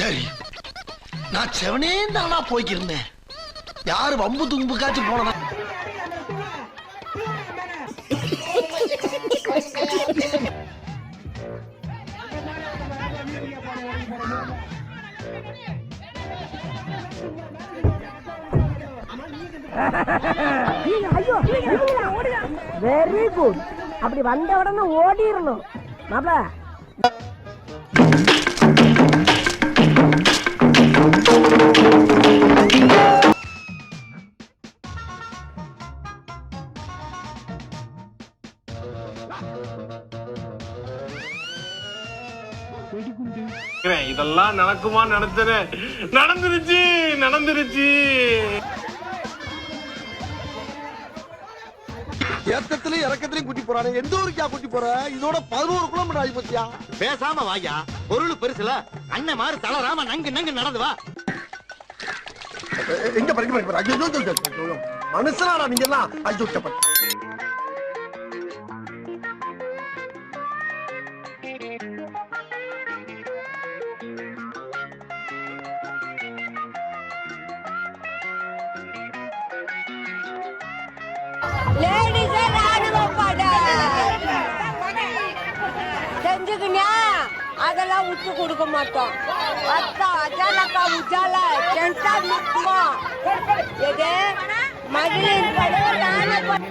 சரி. நான் செவனே தானா போய்க்கிருந்தேன். யாரு வம்பு தும்புக்காச்சும் போனதா? வெரி குட் அப்படி வந்த உடனே ஓடிரணும். மாப்பிள்ள இதெல்லாம் நடக்குமா நடந்துரு நடந்துருச்சு நடந்துருச்சு. ஏத்தத்திலயும் இறக்கத்திலயும் கூட்டி போறானே. எந்த ஊருக்கா கூட்டி போற? இதோட பதினோரு கிலோமீட்டர் ஆகி பத்தியா பேசாம வாயா. பொருள் பெருசுல அண்ணன் மாதிரி தளராம நங்கு நங்கு நடந்து வா. எங்க படிக்க படிக்க. மனுஷனாடா நீங்க எல்லாம் ஐயோ செஞ்சுக்கினியா அதெல்லாம் விட்டு கொடுக்க மாட்டோம். அக்கா அஜாலக்கா உஜால சென்டா நிற்குவோம் எது? மகளிர் படை ராணுவ படை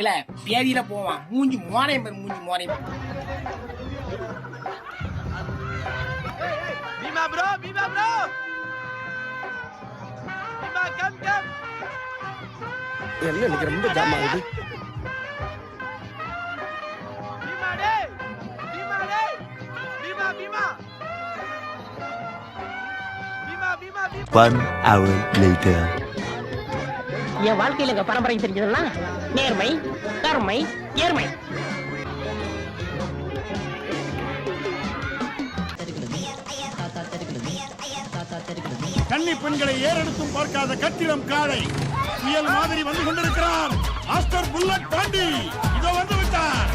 இல்ல பேதியில போவான். மூஞ்சி மோனையும் பாரு மூஞ்சி மோனையும் Bheema bro Bheema bro Bheema come come என்ன ரொம்ப ஜாம் ஆகுது? பீமா டேய். பீமா டேய். Bima Bima. Bima Bima Bima. One hour later. என் வாழ்க்கையில எங்க பரம்பரை தெரிஞ்சதெல்லாம் நேர்மை கருமை ஏர்மை கன்னி பெண்களை ஏறெடுத்தும் பார்க்காத கட்டிடம் காளை. புயல் மாதிரி வந்து கொண்டிருக்கிறான். Master bullet Pandi. இதோ வந்து விட்டார்.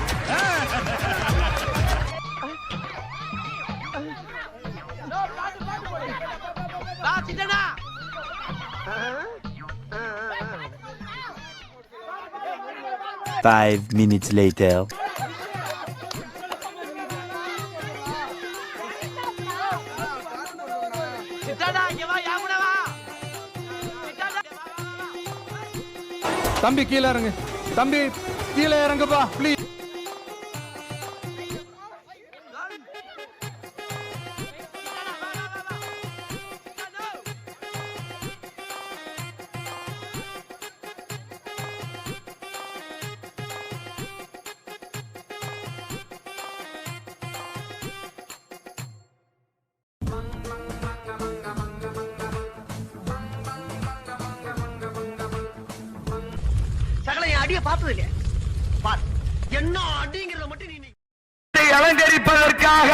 Five minutes later. சிட்டனா இங்க வா யாமுன வா சிட்டனா வா வா வா தம்பி கீழே இறங்கு தம்பி கீழே இறங்குப்பா ப்ளீஸ் அடிய பார்த்தது இல்லையா பார் என்ன அடிங்கிறத மட்டும் நீ அலங்கரிப்பதற்காக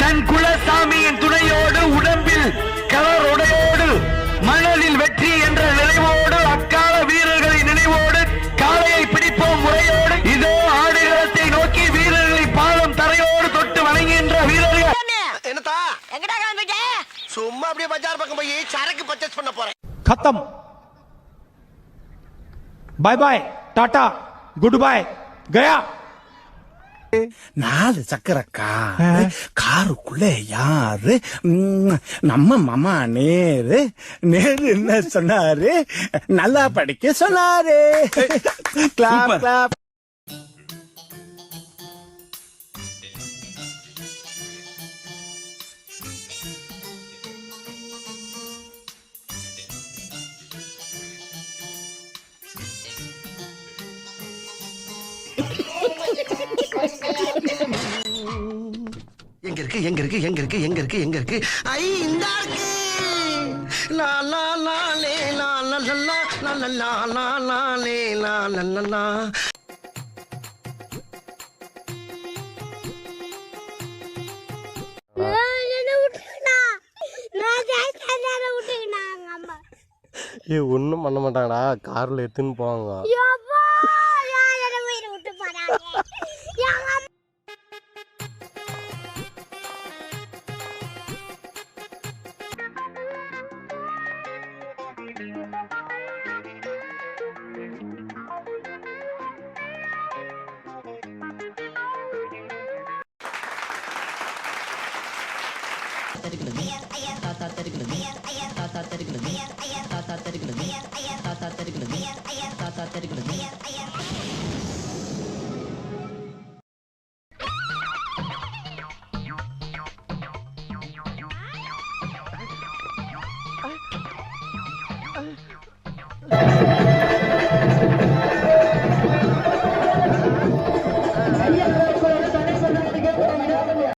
தன் குலசாமியின் துணையோடு உடம்பில் கலர் உடையோடு மணலில் வெற்றி என்ற நினைவோடு அக்கால வீரர்களின் நினைவோடு காலையை பிடிப்போம் முறையோடு இதோ ஆடுகளத்தை நோக்கி வீரர்களை பாதம் தரையோடு தொட்டு வணங்குகின்ற வீரர்கள். என்னத்தா? எங்கடா சும்மா அப்படியே பஜார் பக்கம் போய் சரக்கு பர்ச்சேஸ் பண்ண போறேன். கத்தம். Bye bye Tata goodbye கயா நாலு சக்கர கார் காருக்குள்ள யாரு? நம்ம மாமா நேரு. நேரு என்ன சொன்னாரு? நல்லா படிக்க சொன்னாரு. கிளாப் எங்க இருக்கு எங்க இருக்கு எங்க இருக்கு எங்க இருக்கு எங்க இருக்கு ஐ இந்த இருக்கு லா லா லா லே லா லா லா லா லா லா லா லா லா லே லா லா லா ஏ ஒன்றும் பண்ண மாட்டாங்கடா காரில் எடுத்துன்னு போவாங்க తరిగినది తాత తరిగినది తాత తరిగినది